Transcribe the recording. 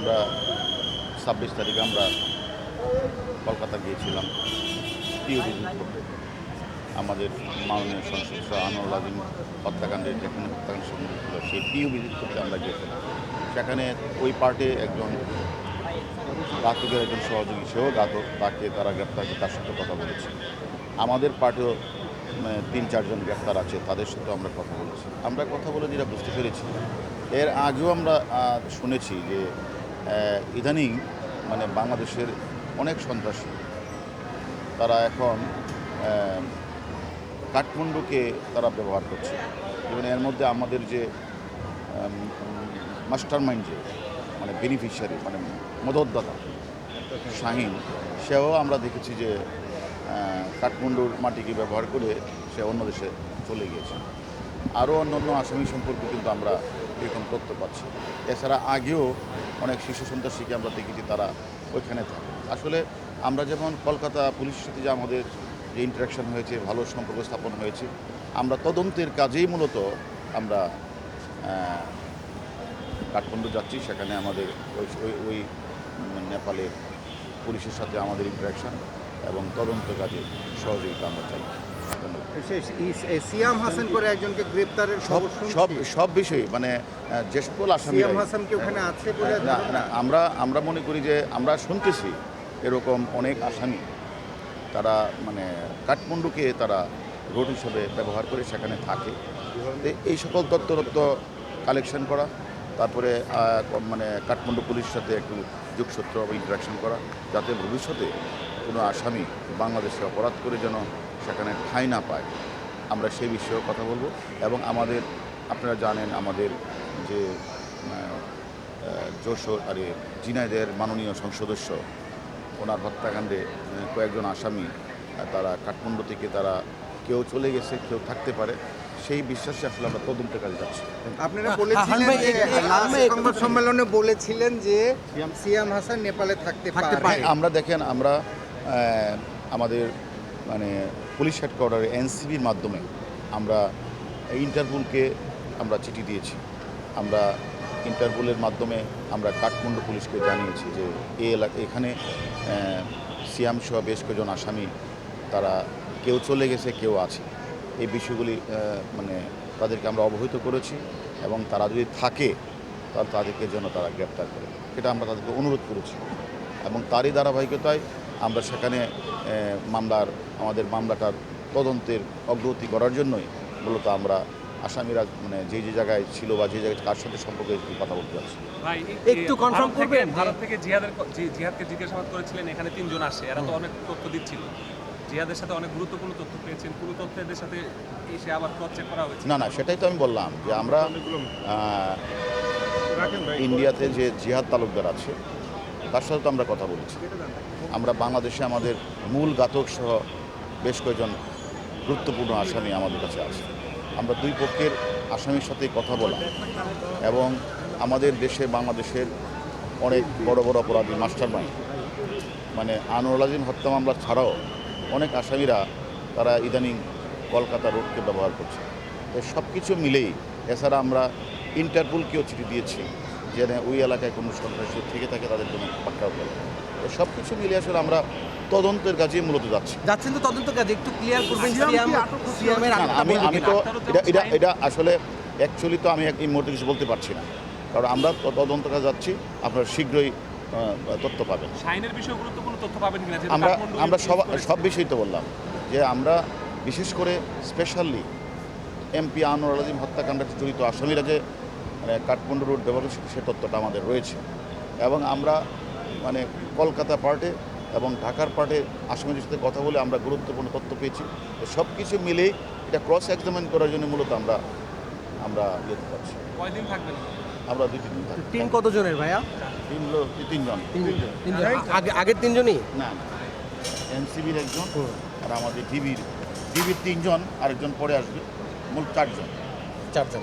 আমরা ছাব্বিশ তারিখে আমরা কলকাতা গিয়েছিলাম। করতে আমাদের মাননীয় সংসদ আনোয়ার আজিম হত্যাকাণ্ডের যেখানে হত্যাকাণ্ড সংঘটিত হলো সেই পিও ভিজিট করতে আমরা গিয়েছিলাম। সেখানে ওই পার্টে একজন ঘাতকের একজন সহযোগী সেও ঘাতক তাকে তারা গ্রেপ্তার করে তার সাথে কথা বলেছে। আমাদের পার্টিও মানে, তিন চারজন গ্রেপ্তার আছে তাদের সাথে আমরা কথা বলেছি। আমরা কথা বলে যেটা বুঝতে পেরেছি এর আগেও আমরা শুনেছি যে ইদানিং মানে বাংলাদেশের অনেক সন্ত্রাসী। তারা এখন কাঠমান্ডুকে তারা ব্যবহার করছে। এবং এর মধ্যে আমাদের যে মাস্টার মাইন্ড যে মানে বেনিফিশিয়ারি মানে মদতদাতা শাহিন, সেও আমরা দেখেছি যে কাঠমান্ডুর মাটিকে ব্যবহার করে সে অন্য দেশে চলে গিয়েছে। আরও অন্যান্য আসামি সম্পর্কে কিন্তু আমরা এরকম তথ্য পাচ্ছি। এছাড়া আগেও অনেক শিশু সন্ত্রাসীকে আমরা দেখেছি, তারা ওইখানে থাকে। আসলে আমরা যেমন কলকাতা পুলিশের সাথে যে আমাদের যে ইন্টারাকশন হয়েছে, ভালো সম্পর্ক স্থাপন হয়েছে, আমরা তদন্তের কাজেই মূলত আমরা কাঠমান্ডু যাচ্ছি। সেখানে আমাদের ওই ওই নেপালের পুলিশের সাথে আমাদের ইন্টারাকশন এবং তদন্ত কাজে সহযোগিতা আমরা চাই। সিয়াম হাসান করে একজনকে গ্রেপ্তারের সব সব সব বিষয়ে মানে যে সকল আসামি সিয়াম হাসান কি ওখানে আছে বলে আমরা আমরা মনে করি যে আমরা শুনতেছি এরকম অনেক আসামি। তারা মানে কাঠমান্ডুকে তারা রোড হিসেবে ব্যবহার করে সেখানে থাকে। এই সকল তথ্য তথ্য কালেকশন করা তারপরে মানে কাঠমান্ডু পুলিশের সাথে একটু যোগসূত্র ইন্টারাকশন করা যাতে ভবিষ্যতে কোনো আসামি বাংলাদেশে অপরাধ করে যেন সেখানে ঠাঁই না পায়। আমরা সেই বিষয়েও কথা বলব এবং আমাদের আপনারা জানেন আমাদের যে যশোর আরে জিনাইদের মাননীয় সংসদস্য ওনার হত্যাকাণ্ডে কয়েকজন আসামি তারা কাঠমান্ডু থেকে তারা কেউ চলে গেছে কেউ থাকতে পারে। সেই বিশ্বাসে আসলে আমরা তদন্তের কাজে যাচ্ছি। আপনারা হ্যাঁ, বলেছিলেন ভাই, যে এই- এই- লাস্ট আমি একটু- সংবাদ সম্মেলনে বলেছিলেন যে সিয়াম হাসান নেপালে থাকতে পারে। আমরা দেখেন আমরা আমাদের মানে পুলিশ হেডকোয়ার্টারে এনসিবির মাধ্যমে আমরা ইন্টারপোলকে আমরা চিঠি দিয়েছি। আমরা ইন্টারপোলের মাধ্যমে আমরা কাঠমান্ডু পুলিশকে জানিয়েছি যে এই এলাকা এখানে আহ, সিয়াম সহ বেশ কয়েকজন আসামি তারা কেউ চলে গেছে কেউ আছে। এই বিষয়গুলি মানে তাদেরকে আমরা অবহিত করেছি এবং তারা যদি থাকে তাহলে তাদেরকে যেন তারা গ্রেপ্তার করে। সেটা আমরা তাদেরকে অনুরোধ করেছি। এবং তারই ধারাবাহিকতায় আমরা সেখানে মামলার আমাদের মামলাটার তদন্তের অগ্রগতি করার জন্যই মূলত আমরা আসামিরা মানে যে যে জায়গায় ছিল বা যে জায়গায় কার সাথে সম্পর্কে একটু কথা বলতে ভাই একটু থেকে- করবেন? যে- ভারত থেকে জিহাদের জিহাদকে জিজ্ঞাসাবাদ করেছিলেন এখানে তিনজন আসে এরা তো অনেক তথ্য দিচ্ছিল। জিহাদের সাথে অনেক গুরুত্বপূর্ণ তথ্য পেয়েছেন পুরো তথ্য এদের সাথে এসে আবার ক্রস চেক করা হয়েছে? না না সেটাই তো আমি বললাম যে আমরা ইন্ডিয়াতে যে জিহাদ তালুকদার আছে তার সাথে তো আমরা কথা বলেছি। আমরা বাংলাদেশে আমাদের মূল ঘাতক সহ বেশ কয়েকজন গুরুত্বপূর্ণ আসামি আমাদের কাছে আছে। আমরা দুই পক্ষের আসামির সাথে কথা বলা এবং আমাদের দেশে বাংলাদেশের অনেক বড় বড় অপরাধী মাস্টার মাইন্ড মানে আনোয়ার আজিম হত্যা মামলা ছাড়াও অনেক আসামিরা তারা ইদানিং কলকাতা রোডকে ব্যবহার করছে। তো সব কিছু মিলেই এছাড়া আমরা ইন্টারপোলকেও চিঠি দিয়েছি। যে না, ওই এলাকায় কোনো সন্ত্রাসী থেকে থাকে তাদের জন্য পাকড়াও করে তো সব কিছু মিলে আসলে আমরা তদন্তের কাজেই মূলত যাচ্ছি। যাচ্ছেন তো তদন্ত কাজে একটু ক্লিয়ার করবেন আমি আমি তো এটা এটা এটা আসলে অ্যাকচুয়ালি তো আমি এই মুহূর্তে কিছু বলতে পারছি না। কারণ আমরা তদন্ত কাজে যাচ্ছি আপনারা শীঘ্রই তথ্য পাবেন। শাইনের বিষয়ে গুরুত্বপূর্ণ তথ্য পাবেন কিনা আমরা আমরা সব সব বিষয়ই তো বললাম যে আমরা বিশেষ করে স্পেশালি এমপি আনোয়ার আজিম হত্যাকাণ্ডে জড়িত আসামিরা যে কাঠমান্ডু রোড ব্যবহার সে তথ্যটা আমাদের রয়েছে। এবং আমরা মানে কলকাতা পার্টে এবং ঢাকার পার্টে আসামিদের সাথে কথা বলে আমরা গুরুত্বপূর্ণ তথ্য পেয়েছি। তো সব কিছু মিলেই এটা ক্রস এক্সামিন করার জন্য মূলত আমরা আমরা ইয়ে পাচ্ছি কয়দিন থাকবেন আমরা দুই তিন দিন টিম কতজনের ভাইয়া? তিন লোক তিনজন। তিনজন। তিনজন। আগে আগের তিনজনই? না এনসিবির একজন আর আমাদের ডিবির ডিবির তিনজন আরেকজন পরে আসবে। মূল চারজন। চারজন।